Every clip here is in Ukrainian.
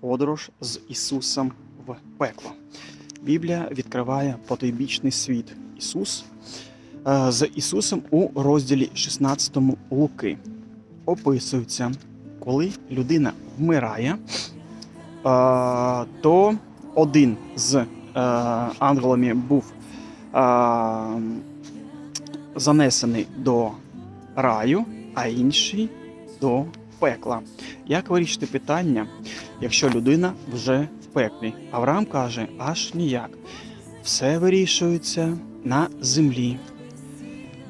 подорож з Ісусом в пекло. Біблія відкриває потойбічний світ Ісус е, з Ісусом у розділі 16 Луки. Описується, коли людина вмирає, е, то один з е, ангелами був занесений до раю, а інший до пекла. Як вирішити питання, якщо людина вже в пеклі? Авраам каже, аж ніяк. Все вирішується на землі.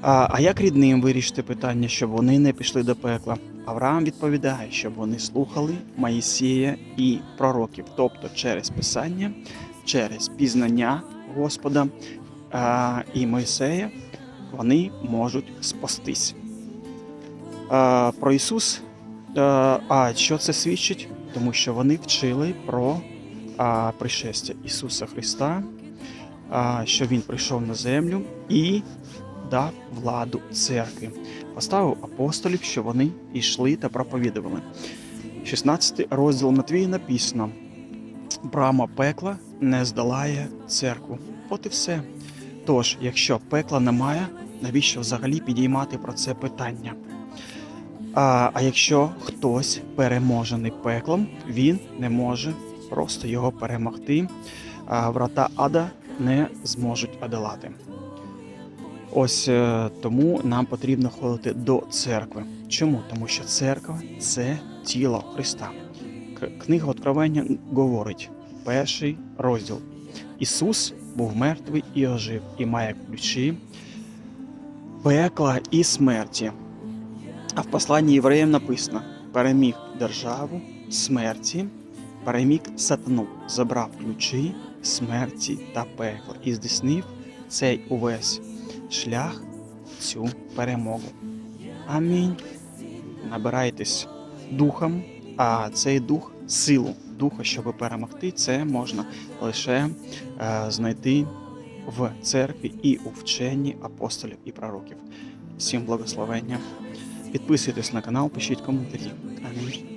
А, а як рідним вирішити питання, щоб вони не пішли до пекла? Авраам відповідає, щоб вони слухали Моїсія і пророків, тобто через Писання, через пізнання Господа а, і Мойсея вони можуть спастись. А, про Ісус, а що це свідчить? Тому що вони вчили про а, пришестя Ісуса Христа, а, що Він прийшов на землю і дав владу церкві, поставив апостолів, що вони йшли та проповідували. 16 розділ Матвія написано: брама пекла не здолає церкву. От і все. Тож, якщо пекла немає, навіщо взагалі підіймати про це питання? А, а якщо хтось переможений пеклом, він не може просто його перемогти, а врата ада не зможуть одолати. Ось е, тому нам потрібно ходити до церкви. Чому? Тому що церква це тіло Христа. Книга Откровення говорить, перший розділ. Ісус був мертвий і ожив, і має ключі пекла і смерті. А в посланні євреям написано: переміг державу смерті, переміг сатану, забрав ключі смерті та пекла і здійснив цей увесь шлях цю перемогу. Амінь. Набирайтесь духом, а цей дух силу духа, щоб перемогти, це можна лише е, знайти в церкві і у вченні апостолів і пророків. Всім благословення. Підписуйтесь на канал, пишіть коментарі. Амінь.